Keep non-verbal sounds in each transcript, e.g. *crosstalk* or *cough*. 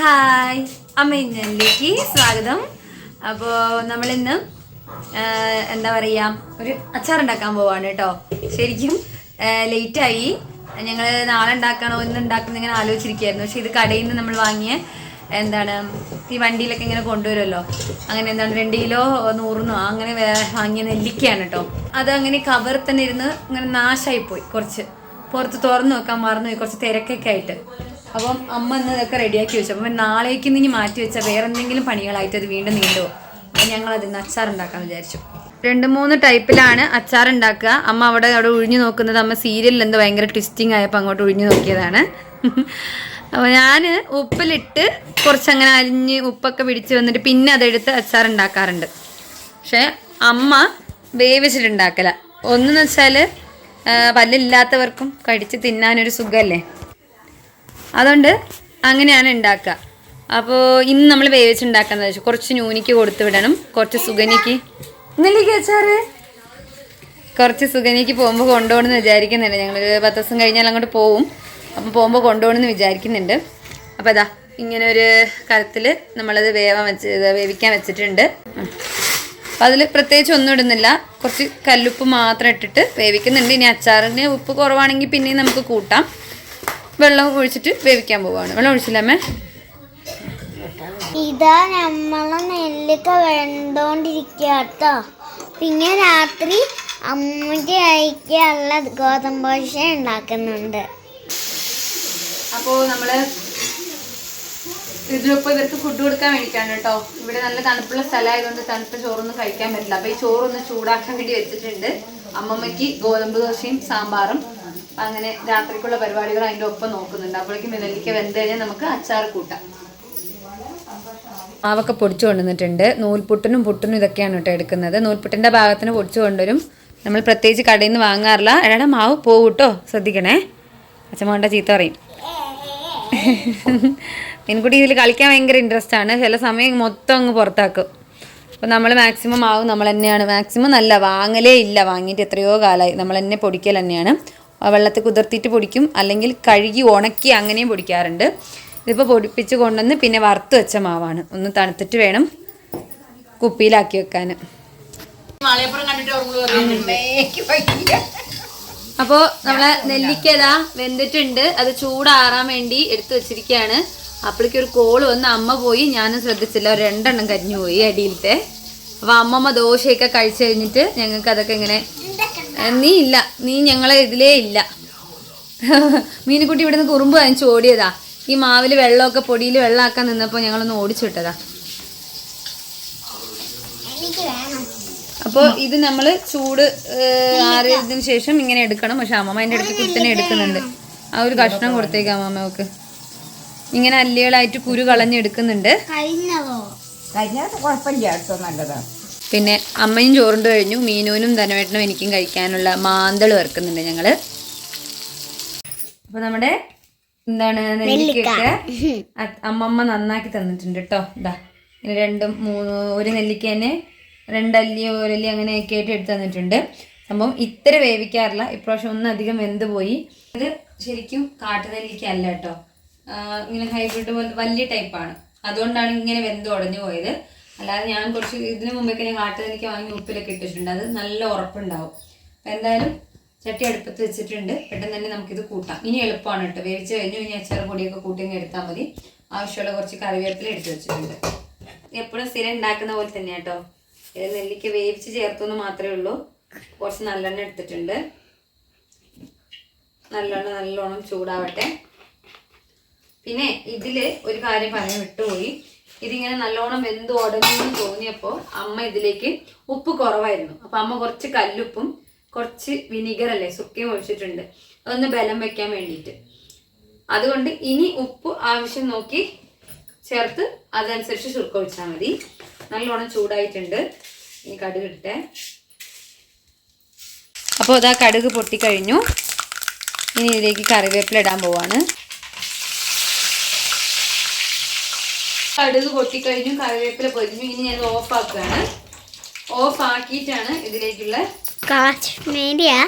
Hi. അമ്മ ഇന്നലേക്ക് സ്വാഗതം. അപ്പോൾ നമ്മളിന്ന് എന്താ പറയുക ഒരു അച്ചാർ ഉണ്ടാക്കാൻ പോവാണ് കേട്ടോ. ശരിക്കും ലേറ്റായി. ഞങ്ങൾ നാളെ ഉണ്ടാക്കണോ ഇന്ന് ഉണ്ടാക്കുന്ന ഇങ്ങനെ ആലോചിച്ചിരിക്കുകയായിരുന്നു. പക്ഷെ ഇത് കടയിൽ നിന്ന് നമ്മൾ വാങ്ങിയ എന്താണ് ഈ വണ്ടിയിലൊക്കെ ഇങ്ങനെ കൊണ്ടുവരുമല്ലോ. അങ്ങനെ എന്താണ് രണ്ട് കിലോ നൂറിനോ അങ്ങനെ വാങ്ങിയ നെല്ലിക്കയാണ് കേട്ടോ. അത് അങ്ങനെ കവർ തന്നെ ഇരുന്ന് ഇങ്ങനെ നാശമായി പോയി കുറച്ച്. പുറത്ത് തുറന്നു വെക്കാൻ മറന്നു പോയി കുറച്ച് തിരക്കൊക്കെ ആയിട്ട്. അപ്പം അമ്മ ഇന്ന് ഇതൊക്കെ റെഡിയാക്കി വെച്ചു. അപ്പം നാളേക്ക് ഇനി മാറ്റി വെച്ചാൽ വേറെ എന്തെങ്കിലും പണികളായിട്ട് അത് വീണ്ടും നീണ്ടു അപ്പം ഞങ്ങൾ അതിന് അച്ചാർ ഉണ്ടാക്കാൻ വിചാരിച്ചു. രണ്ട് മൂന്ന് ടൈപ്പിലാണ് അച്ചാർ ഉണ്ടാക്കുക. അമ്മ അവിടെ അവിടെ ഒഴിഞ്ഞു നോക്കുന്നത് അമ്മ സീരിയലിൽ എന്തോ ഭയങ്കര ട്വിസ്റ്റിംഗ് ആയപ്പോൾ അങ്ങോട്ട് ഒഴിഞ്ഞു നോക്കിയതാണ്. അപ്പോൾ ഞാൻ ഉപ്പിലിട്ട് കുറച്ചങ്ങനെ അരിഞ്ഞ് ഉപ്പൊക്കെ പിടിച്ച് വന്നിട്ട് പിന്നെ അതെടുത്ത് അച്ചാർ ഉണ്ടാക്കാറുണ്ട്. പക്ഷേ അമ്മ വേവിച്ചിട്ടുണ്ടാക്കല. ഒന്നെന്ന് വെച്ചാൽ പല്ലില്ലാത്തവർക്കും കടിച്ച് തിന്നാനൊരു സുഖമല്ലേ അതുകൊണ്ട് അങ്ങനെയാണ് ഉണ്ടാക്കുക. അപ്പോൾ ഇന്ന് നമ്മൾ വേവിച്ചുണ്ടാക്കാന്ന് വെച്ചാൽ കുറച്ച് ന്യൂനിക്ക് കൊടുത്തു വിടണം. കുറച്ച് സുഗനിക്ക്. അച്ചാറ്? കുറച്ച് സുഗനിക്ക് പോകുമ്പോൾ കൊണ്ടുപോകണമെന്ന് വിചാരിക്കുന്നുണ്ട്. ഞങ്ങൾ പത്ത് ദിവസം കഴിഞ്ഞാൽ അങ്ങോട്ട് പോവും. അപ്പോൾ പോകുമ്പോൾ കൊണ്ടുപോകണമെന്ന് വിചാരിക്കുന്നുണ്ട്. അപ്പോൾ അതാ ഇങ്ങനെ ഒരു കലത്തിൽ നമ്മളത് വേവാൻ വെച്ച് വേവിക്കാൻ വെച്ചിട്ടുണ്ട്. അതിൽ പ്രത്യേകിച്ച് ഒന്നും ഇടുന്നില്ല. കുറച്ച് കല്ലുപ്പ് മാത്രം ഇട്ടിട്ട് വേവിക്കുന്നുണ്ട്. ഇനി അച്ചാറിന് ഉപ്പ് കുറവാണെങ്കിൽ പിന്നെയും നമുക്ക് കൂട്ടാം. വെള്ളം ഒഴിച്ചിട്ട് വേവിക്കാൻ പോവാണ്. വെള്ളം ഒഴിച്ചില്ലമ്മേ ഇതാ നമ്മളെ നെല്ലിക്ക വെന്തോണ്ടിരിക്കുക കേട്ടോ പിന്നെ രാത്രി അമ്മയ്ക്ക് കഴിക്കാനുള്ള ഗോതമ്പ് ദോശ ഉണ്ടാക്കുന്നുണ്ട്. അപ്പോൾ നമ്മൾ ഇതിലിപ്പോൾ ഇവർക്ക് ഫുഡ് കൊടുക്കാൻ വേണ്ടിയിട്ടാണ് കേട്ടോ ഇവിടെ നല്ല തണുപ്പുള്ള സ്ഥലമായതുകൊണ്ട് തണുപ്പ് ചോറൊന്നും കഴിക്കാൻ പറ്റില്ല. അപ്പോൾ ഈ ചോറൊന്ന് ചൂടാക്കാൻ വേണ്ടി വെച്ചിട്ടുണ്ട്. അമ്മമ്മയ്ക്ക് ഗോതമ്പ് ദോശയും സാമ്പാറും. അങ്ങനെ രാത്രിക്കുള്ള പരിപാടികൾ അതിന്റെ ഒപ്പം നോക്കുന്നുണ്ട്. അപ്പോഴേക്കും നെല്ലിക്ക വെന്ത് കഴിഞ്ഞാൽ നമുക്ക് അച്ചാർ കൂട്ടാം. മാവൊക്കെ പൊടിച്ചു കൊണ്ടുവന്നിട്ടുണ്ട്. നൂൽപുട്ടിനും പുട്ടിനും ഇതൊക്കെയാണ് കേട്ടോ എടുക്കുന്നത്. നൂൽപുട്ടിന്റെ ഭാഗത്തിന് പൊടിച്ചു കൊണ്ടുവരും. നമ്മൾ പ്രത്യേകിച്ച് കടയിൽ നിന്ന് വാങ്ങാറില്ല. എടാ മാവ് പോവും കേട്ടോ ശ്രദ്ധിക്കണേ. അച്ഛമ്മ ചീത്ത പറയും. പെൺകുട്ടി ഇതിൽ കളിക്കാൻ ഭയങ്കര ഇൻട്രസ്റ്റ് ആണ്. ചില സമയം മൊത്തം അങ്ങ് പുറത്താക്കും. അപ്പോൾ നമ്മൾ മാക്സിമം ആവും. നമ്മൾ തന്നെയാണ്. മാക്സിമം നല്ല വാങ്ങലേ ഇല്ല. വാങ്ങിയിട്ട് എത്രയോ കാലമായി നമ്മൾ തന്നെ പൊടിക്കൽ തന്നെയാണ്. വെള്ളത്തിൽ കുതിർത്തിയിട്ട് പൊടിക്കും. അല്ലെങ്കിൽ കഴുകി ഉണക്കി അങ്ങനെയും പൊടിക്കാറുണ്ട്. ഇതിപ്പോൾ പൊടിപ്പിച്ച് കൊണ്ടുവന്ന് പിന്നെ വറുത്ത് വെച്ച മാവാണ്. ഒന്ന് തണുത്തിട്ട് വേണം കുപ്പിയിലാക്കി വെക്കാൻ അപ്പോൾ നമ്മളെ നെല്ലിക്കല വെന്തിട്ടുണ്ട്. അത് ചൂടാറാൻ വേണ്ടി എടുത്തു വെച്ചിരിക്കുകയാണ് അപ്പോഴേക്ക് ഒരു കോൾ വന്ന് അമ്മ പോയി. ഞാനും ശ്രദ്ധിച്ചില്ല. ഒരു രണ്ടെണ്ണം കരിഞ്ഞു പോയി അടിയിലത്തെ. അപ്പോൾ അമ്മമ്മ ദോശയൊക്കെ കഴിച്ചു കഴിഞ്ഞിട്ട് ഞങ്ങൾക്ക് അതൊക്കെ ഇങ്ങനെ നീ ഇല്ല. നീ ഞങ്ങളെ ഇതിലേ ഇല്ല. മീനുകുട്ടി ഇവിടുന്ന് കുറുമ്പ് വാങ്ങിച്ച് ഓടിയതാ. ഈ മാവിൽ വെള്ളമൊക്കെ പൊടിയിൽ വെള്ളമാക്കാൻ നിന്നപ്പോൾ ഞങ്ങളൊന്ന് ഓടിച്ചു വിട്ടതാ എനിക്ക് വേണം. അപ്പോൾ ഇത് നമ്മൾ ചൂട് ആറിയതിന് ശേഷം ഇങ്ങനെ എടുക്കണം. പക്ഷെ അമ്മമ്മ അതിന്റെ ഇടയ്ക്ക് കുത്തനെ എടുക്കുന്നുണ്ട്. ആ ഒരു കഷ്ണം കൊടുത്തേക്കാം അമ്മമ്മക്ക്. ഇങ്ങനെ അല്ലികളായിട്ട് കുരു കളഞ്ഞെടുക്കുന്നുണ്ട്. കഴിഞ്ഞതോ? കഴിഞ്ഞാൽ കുഴപ്പമില്ല. അടുത്തോ നല്ലതാണ്. പിന്നെ അമ്മയും ചോറുണ്ട് കഴിഞ്ഞു. മീനുവിനും ധനവേട്ടനും എനിക്കും കഴിക്കാനുള്ള മാന്തൾ വറുക്കുന്നുണ്ട് ഞങ്ങൾ അപ്പൊ നമ്മുടെ എന്താണ് നെല്ലിക്കൊക്കെ അ- അമ്മമ്മ നന്നാക്കി തന്നിട്ടുണ്ട് കേട്ടോ. ഇതാ രണ്ടും മൂന്ന് ഒരു നെല്ലിക്ക തന്നെ രണ്ടല്ലി ഒരല്ലി അങ്ങനെയൊക്കെ ആയിട്ട് എടുത്തു തന്നിട്ടുണ്ട്. സംഭവം ഇത്ര വേവിക്കാറില്ല. ഇപ്രാവശ്യം ഒന്നും അധികം വെന്ത് പോയി. ഇത് ശരിക്കും കാട്ടുനെല്ലിക്ക അല്ല കേട്ടോ. ഇങ്ങനെ ഹൈബ്രിഡ് പോലെ വലിയ ടൈപ്പാണ് അതുകൊണ്ടാണ് ഇങ്ങനെ വെന്ത് ഉടഞ്ഞു പോയത്. അല്ലാതെ ഞാൻ കുറച്ച് ഇതിനു മുമ്പൊക്കെ ഞാൻ കാട്ടുതലിക്ക് വാങ്ങി ഉപ്പിലൊക്കെ ഇട്ടിട്ടുണ്ട്. അത് നല്ല ഉറപ്പുണ്ടാവും. അപ്പം എന്തായാലും ചട്ടി അടുപ്പത്ത് വെച്ചിട്ടുണ്ട്. പെട്ടെന്ന് തന്നെ നമുക്കിത് കൂട്ടാം. ഇനി എളുപ്പമാണ് കേട്ടോ. വേവിച്ച് കഴിഞ്ഞു ഇനി അച്ചാർ പൊടിയൊക്കെ കൂട്ടി അങ്ങ് എടുത്താൽ മതി. ആവശ്യമുള്ള കുറച്ച് കറിവേപ്പില എടുത്ത് വെച്ചിട്ടുണ്ട്. എപ്പോഴും സ്ഥിരം ഉണ്ടാക്കുന്ന പോലെ തന്നെ കേട്ടോ. ഇത് നെല്ലിക്ക വേവിച്ച് ചേർത്തെന്ന് മാത്രമേ ഉള്ളൂ. കുറച്ച് നല്ലെണ്ണ എടുത്തിട്ടുണ്ട്. നല്ലെണ്ണ നല്ലോണം ചൂടാവട്ടെ. പിന്നെ ഇതിൽ ഒരു കാര്യം പറയാൻ വിട്ടുപോയി. ഇതിങ്ങനെ നല്ലോണം വെന്ത് ഉടഞ്ഞു എന്ന് തോന്നിയപ്പോൾ അമ്മ ഇതിലേക്ക് ഉപ്പ് കുറവായിരുന്നു. അപ്പൊ അമ്മ കുറച്ച് കല്ലുപ്പും കുറച്ച് വിനീഗർ അല്ലേ സുക്കയും ഒഴിച്ചിട്ടുണ്ട്. അതൊന്ന് ബലം വെക്കാൻ വേണ്ടിയിട്ട്. അതുകൊണ്ട് ഇനി ഉപ്പ് ആവശ്യം നോക്കി ചേർത്ത് അതനുസരിച്ച് ചുരുക്ക ഒഴിച്ചാൽ മതി. നല്ലോണം ചൂടായിട്ടുണ്ട്. ഇനി കടുക് ഇട്ടേ അപ്പോൾ ഇതാ കടുക് പൊട്ടിക്കഴിഞ്ഞു. ഇനി ഇതിലേക്ക് കറിവേപ്പില ഇടാൻ പോവാണ്. കടുക് പൊട്ടിക്കഴിഞ്ഞു കറിവേപ്പില പൊരിഞ്ഞു ഇനി ഞാൻ ഓഫ് ആക്കുകയാണ് ഓഫ് ആക്കിയിട്ടാണ് ഇതിലേക്കുള്ള കാശ്മീരിയാ?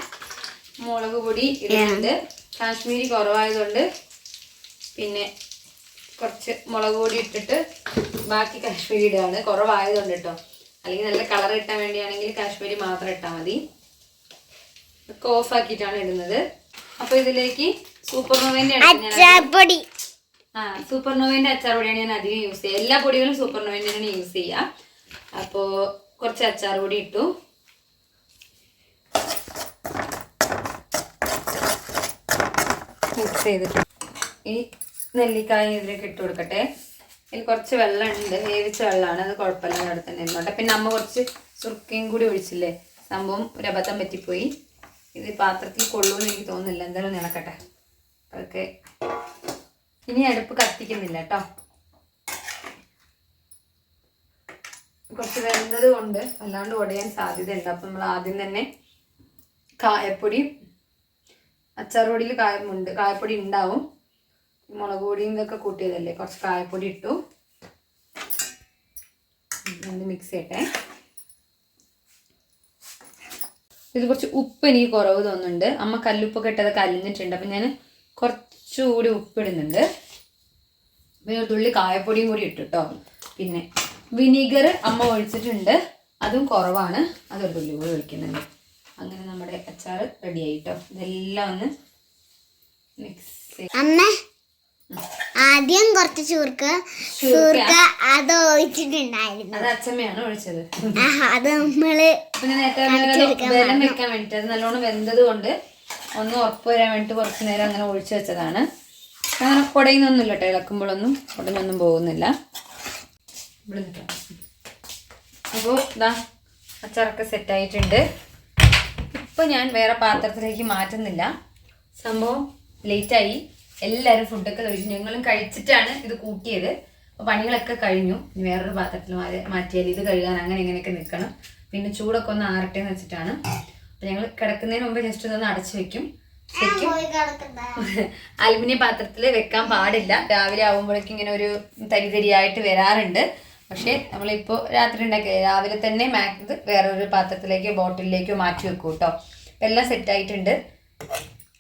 മുളക് പൊടി ഇടുന്നുണ്ട്. കാശ്മീരി കുറവായതുകൊണ്ട് പിന്നെ കുറച്ച് മുളക് പൊടി ഇട്ടിട്ട് ബാക്കി കാശ്മീരി ഇടുകയാണ്. കുറവായതുകൊണ്ട് കേട്ടോ. അല്ലെങ്കിൽ നല്ല കളർ കിട്ടാൻ വേണ്ടിയാണെങ്കിൽ കാശ്മീരി മാത്രം ഇട്ടാൽ മതി. ഒക്കെ ഓഫ് ആക്കിയിട്ടാണ് ഇടുന്നത്. അപ്പൊ ഇതിലേക്ക് സൂപ്പർ അച്ചാപ്പൊടി ആ സൂപ്പർ നോവേന്റെ അച്ചാർ പൊടിയാണ് ഞാൻ അധികം യൂസ് ചെയ്യുക എല്ലാ പൊടികളും സൂപ്പർ തന്നെ യൂസ് ചെയ്യുക അപ്പോൾ കുറച്ച് അച്ചാർ പൊടി ഇട്ടു. മിക്സ് ചെയ്തിട്ട്. ഈ നെല്ലിക്കായ ഇതിലേക്ക് ഇട്ട് കൊടുക്കട്ടെ. ഇതിൽ കുറച്ച് വെള്ളമുണ്ട്. വേവിച്ച വെള്ളമാണ്. അത് കുഴപ്പമില്ല. അവിടെ തന്നെ ഇരുന്നോട്ടെ. പിന്നെ അമ്മ കുറച്ച് സുർക്കയും കൂടി ഒഴിച്ചില്ലേ? സംഭവം ഒരു അബദ്ധം പറ്റിപ്പോയി. ഇത് പാത്രത്തിൽ കൊള്ളുമെന്ന് എനിക്ക് തോന്നുന്നില്ല. എന്തായാലും നിളക്കട്ടെ അതൊക്കെ ഇനി അടുപ്പ് കത്തിക്കുന്നില്ല കേട്ടോ. കുറച്ച് വെന്തത് കൊണ്ട് അല്ലാണ്ട് ഉടയാൻ സാധ്യതയുണ്ട്. അപ്പം നമ്മൾ ആദ്യം തന്നെ കായപ്പൊടി അച്ചാറുപൊടിയിൽ കായമുണ്ട് കായപ്പൊടി ഉണ്ടാവും. മുളക് പൊടിയും ഇതൊക്കെ കൂട്ടിയതല്ലേ? കുറച്ച് കായപ്പൊടി ഇട്ടു. മിക്സ് ചെയ്യട്ടെ. ഇത് കുറച്ച് ഉപ്പ് എനിക്ക് കുറവ് തോന്നുന്നുണ്ട്. അമ്മ കല്ലുപ്പൊക്കെ ഇട്ടതൊക്കെ അലിഞ്ഞിട്ടുണ്ട് അപ്പം ഞാൻ കുറച്ചുകൂടി ഉപ്പിടുന്നുണ്ട്. പിന്നെ ഒരു തുള്ളി കായപ്പൊടിയും കൂടി ഇട്ടു കേട്ടോ പിന്നെ വിനീഗർ അമ്മ ഒഴിച്ചിട്ടുണ്ട്. അതും കുറവാണ്. അതൊരു തുള്ളി കൂടി ഒഴിക്കുന്നുണ്ട്. അങ്ങനെ നമ്മുടെ അച്ചാർ റെഡി ആയിട്ടോ. ഇതെല്ലാം ഒന്ന് മിക്സ് അമ്മ ആദ്യം കുറച്ച് ചൂർക്ക ചൂർക്ക. അത് ഒഴിച്ചിട്ടുണ്ടായിരുന്നു. അത് അച്ഛമ്മയാണ് ഒഴിച്ചത്. അത് നമ്മൾ നേരത്തെ വെക്കാൻ വേണ്ടിട്ട് അത് നല്ലോണം വെന്തത് കൊണ്ട് ഒന്ന് ഉറപ്പ് വരാൻ വേണ്ടിട്ട് കുറച്ച് നേരം അങ്ങനെ ഒഴിച്ചു വെച്ചതാണ്. അങ്ങനെ കുടയുന്നൊന്നുമില്ല കേട്ടോ ഇളക്കുമ്പോഴൊന്നും കുടഞ്ഞൊന്നും പോകുന്നില്ല. അപ്പോൾ ഇതാ അച്ചാറൊക്കെ സെറ്റായിട്ടുണ്ട് ഇപ്പൊ ഞാൻ വേറെ പാത്രത്തിലേക്ക് മാറ്റുന്നില്ല. സംഭവം? ലേറ്റായി എല്ലാവരും ഫുഡൊക്കെ കഴിച്ചു. ഞങ്ങളും കഴിച്ചിട്ടാണ് ഇത് കൂട്ടിയത്. അപ്പോൾ പണികളൊക്കെ കഴിഞ്ഞു. ഇനി വേറൊരു പാത്രത്തിൽ മാറ്റി- മാറ്റിയാൽ ഇത് കഴുകാൻ അങ്ങനെ ഇങ്ങനെയൊക്കെ നിൽക്കണം. പിന്നെ ചൂടൊക്കെ ഒന്ന് ആറട്ടെ എന്ന് വെച്ചിട്ടാണ്. ഞങ്ങൾ കിടക്കുന്നതിന് മുമ്പ് ജസ്റ്റ് ഒന്ന് അടച്ചു വെക്കും. ശരിക്കും *laughs* അലുമിനിയം പാത്രത്തിൽ വെക്കാൻ പാടില്ല. രാവിലെ ആവുമ്പോഴേക്കും ഇങ്ങനെ ഒരു തരി തരിയായിട്ട് വരാറുണ്ട്. പക്ഷേ നമ്മളിപ്പോൾ രാത്രി ഉണ്ടാക്കിയ രാവിലെ തന്നെ മാ- ഇത് വേറൊരു പാത്രത്തിലേക്കോ ബോട്ടിലേക്കോ മാറ്റി വെക്കും കേട്ടോ അപ്പം എല്ലാം സെറ്റായിട്ടുണ്ട്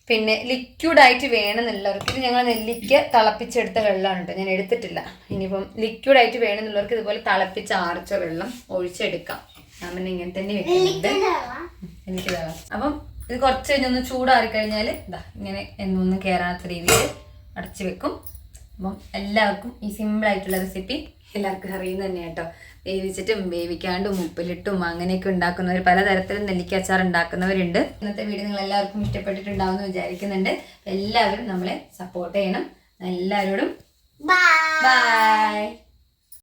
പിന്നെ ലിക്വിഡായിട്ട് വേണമെന്നുള്ളവർക്ക് ഇത് ഞങ്ങൾ നെല്ലിക്ക തിളപ്പിച്ചെടുത്ത വെള്ളമാണ് കേട്ടോ ഞാൻ എടുത്തിട്ടില്ല. ഇനിയിപ്പം ലിക്വിഡായിട്ട് വേണമെന്നുള്ളവർക്ക് ഇതുപോലെ തിളപ്പിച്ച് ആർച്ച വെള്ളം ഒഴിച്ചെടുക്കാം. ഞാൻ ഇങ്ങനെ തന്നെ വെക്കുന്നുണ്ട്. എനിക്ക് വേണം അപ്പം ഇത് കുറച്ച് കഴിഞ്ഞൊന്ന് ചൂടാറി കഴിഞ്ഞാൽ ഇതാ ഇങ്ങനെ എന്നൊന്നും കയറാത്ത രീതിയിൽ അടച്ചു വെക്കും. അപ്പം എല്ലാവർക്കും ഈ സിമ്പിൾ ആയിട്ടുള്ള റെസിപ്പി എല്ലാവർക്കും അറിയുന്ന തന്നെ കേട്ടോ. വേവിച്ചിട്ടും വേവിക്കാണ്ടും ഉപ്പിലിട്ടും അങ്ങനെയൊക്കെ ഉണ്ടാക്കുന്നവർ പലതരത്തിലും നെല്ലിക്ക അച്ചാർ ഉണ്ടാക്കുന്നവരുണ്ട്. ഇന്നത്തെ വീഡിയോ നിങ്ങൾ എല്ലാവർക്കും ഇഷ്ടപ്പെട്ടിട്ടുണ്ടാവുമെന്ന് വിചാരിക്കുന്നുണ്ട്. എല്ലാവരും നമ്മളെ സപ്പോർട്ട് ചെയ്യണം. എല്ലാവരോടും ബൈ